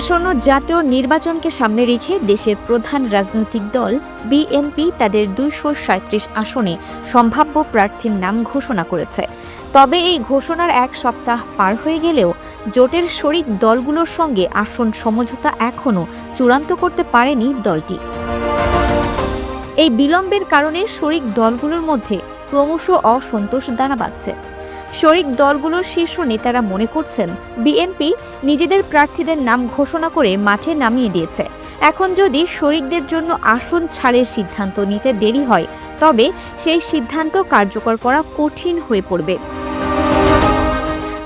আসন্ন জাতীয় নির্বাচনকে সামনে রেখে দেশের প্রধান রাজনৈতিক দল, বিএনপি, তাদের দুইশো সাঁত্রিশ আসনে সম্ভাব্য প্রার্থীর নাম ঘোষণা করেছে। তবে এই ঘোষণার এক সপ্তাহ পার হয়ে গেলেও জোটের শরিক দলগুলোর সঙ্গে আসন সমঝোতা এখনও চূড়ান্ত করতে পারেনি দলটি। এই বিলম্বের কারণে শরিক দলগুলোর মধ্যে ক্রমশ অসন্তোষ দানা বাঁধছে। শরিক দলগুলোর শীর্ষ নেতারা মনে করছেন, বিএনপি নিজেদের প্রার্থীদের নাম ঘোষণা করে মাঠে নামিয়ে দিয়েছে। এখন যদি শরিকদের জন্য আসন ছাড়ের সিদ্ধান্ত নিতে দেরি হয়, তবে সেই সিদ্ধান্ত কার্যকর করা কঠিন হয়ে পড়বে।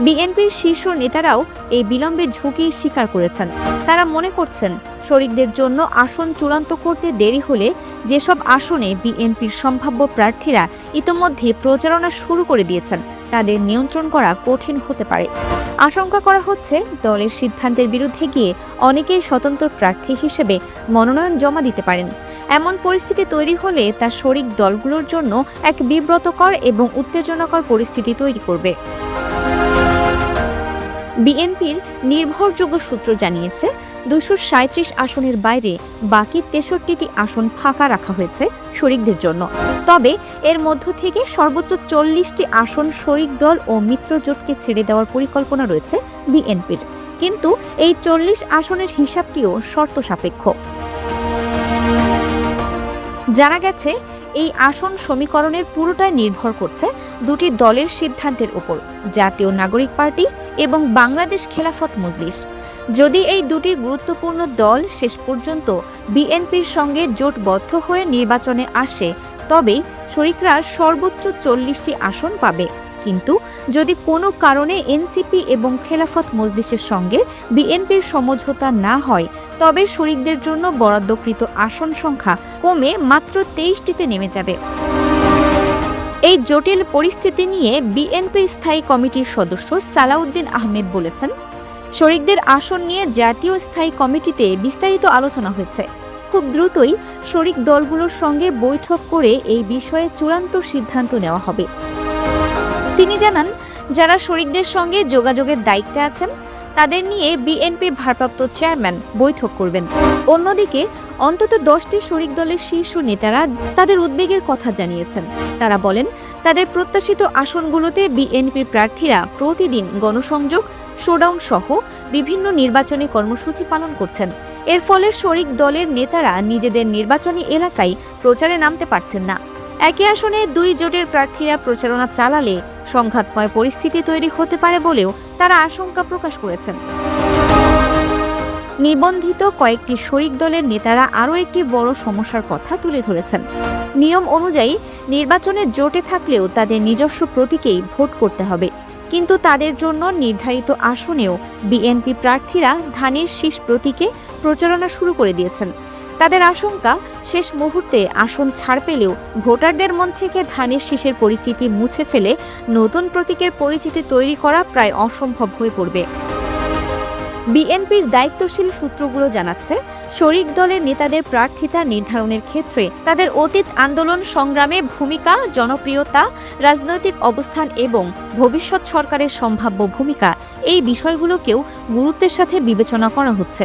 বিএনপির শীর্ষ নেতারাও এই বিলম্বের ঝুঁকি স্বীকার করেছেন। তারা মনে করছেন, শরিকদের জন্য আসন চূড়ান্ত করতে দেরি হলে যেসব আসনে বিএনপির সম্ভাব্য প্রার্থীরা ইতোমধ্যে প্রচারণা শুরু করে দিয়েছেন, তাদের নিয়ন্ত্রণ করা কঠিন হতে পারে। আশঙ্কা করা হচ্ছে, দলের সিদ্ধান্তের বিরুদ্ধে গিয়ে অনেকেই স্বতন্ত্র প্রার্থী হিসেবে মনোনয়ন জমা দিতে পারেন। এমন পরিস্থিতি তৈরি হলে তা শরিক দলগুলোর জন্য এক বিব্রতকর এবং উত্তেজনাকর পরিস্থিতি তৈরি করবে। বিএনপির নির্ভরযোগ্য সূত্র জানিয়েছে দুশো সাঁত্রিশ আসনের বাইরে বাকি তেষট্টিটি আসন ফাঁকা রাখা হয়েছে শরিকদের জন্য। তবে এর মধ্য থেকে সর্বোচ্চ চল্লিশটি আসন শরিক দল ও মিত্রজোটকে ছেড়ে দেওয়ার পরিকল্পনা রয়েছে বিএনপির। কিন্তু এই চল্লিশ আসনের হিসাবটিও শর্ত সাপেক্ষ জানা গেছে এই আসন সমীকরণের পুরোটাই নির্ভর করছে দুটি দলের সিদ্ধান্তের উপর, জাতীয় নাগরিক পার্টি এবং বাংলাদেশ খেলাফত মজলিস। যদি এই দুটি গুরুত্বপূর্ণ দল শেষ পর্যন্ত বিএনপির সঙ্গে জোটবদ্ধ হয়ে নির্বাচনে আসে, তবেই শরিকরা সর্বোচ্চ চল্লিশটি আসন পাবে। কিন্তু যদি কোনো কারণে এনসিপি এবং খেলাফত মজলিসের সঙ্গে বিএনপির সমঝোতা না হয়, তবে শরিকদের জন্য বরাদ্দকৃত আসন সংখ্যা কমে মাত্র তেইশটিতে নেমে যাবে। এই জটিল পরিস্থিতি নিয়ে বিএনপির স্থায়ী কমিটির সদস্য সালাউদ্দিন আহমেদ বলেছেন, শরিকদের আসন নিয়ে জাতীয় স্থায়ী কমিটিতে বিস্তারিত আলোচনা হয়েছে। খুব দ্রুতই শরিক দলগুলোর সঙ্গে বৈঠক করে এই বিষয়ে চূড়ান্ত সিদ্ধান্ত নেওয়া হবে। তিনি জানান, যারা শরিকদের সঙ্গে যোগাযোগের দায়িত্বে আছেন, তাদের নিয়ে বিএনপি ভারপ্রাপ্ত চেয়ারম্যান বৈঠক করবেন। অন্যদিকে, অন্তত দশটি শরিক দলের শীর্ষ নেতারা তাদের উদ্বেগের কথা জানিয়েছেন। তারা বলেন, তাদের প্রত্যাশিত আসনগুলোতে বিএনপির প্রার্থীরা প্রতিদিন গণসংযোগ, শোডাউন সহ বিভিন্ন নির্বাচনী কর্মসূচি পালন করছেন। এর ফলে শরিক দলের নেতারা নিজেদের নির্বাচনী এলাকায় প্রচারে নামতে পারছেন না। একই আসনে দুই জোটের প্রার্থীরা প্রচারণা চালালে সংঘাতময় পরিস্থিতি তৈরি হতে পারে বলেও তারা আশঙ্কা প্রকাশ করেছেন। নিবন্ধিত কয়েকটি শরিক দলের নেতারা আরও একটি বড় সমস্যার কথা তুলে ধরেছেন। নিয়ম অনুযায়ী নির্বাচনে জোটে থাকলেও তাদের নিজস্ব প্রতীকেই ভোট করতে হবে। কিন্তু তাদের জন্য নির্ধারিত আসনেও বিএনপি প্রার্থীরা ধানের শীষ প্রতীকে প্রচারণা শুরু করে দিয়েছেন। তাদের আশঙ্কা, শেষ মুহূর্তে আসন ছাড় পেলেও ভোটারদের মন থেকে ধানের শীষের পরিচিতি মুছে ফেলে নতুন প্রতীকের পরিচিতি তৈরি করা প্রায় অসম্ভব হয়ে পড়বে। বিএনপির দায়িত্বশীল সূত্রগুলো জানাচ্ছে, শরিক দলের নেতাদের প্রার্থিতা নির্ধারণের ক্ষেত্রে তাদের অতীত আন্দোলন সংগ্রামে ভূমিকা, জনপ্রিয়তা, রাজনৈতিক অবস্থান এবং ভবিষ্যৎ সরকারের সম্ভাব্য ভূমিকা, এই বিষয়গুলোকেও গুরুত্বের সাথে বিবেচনা করা হচ্ছে।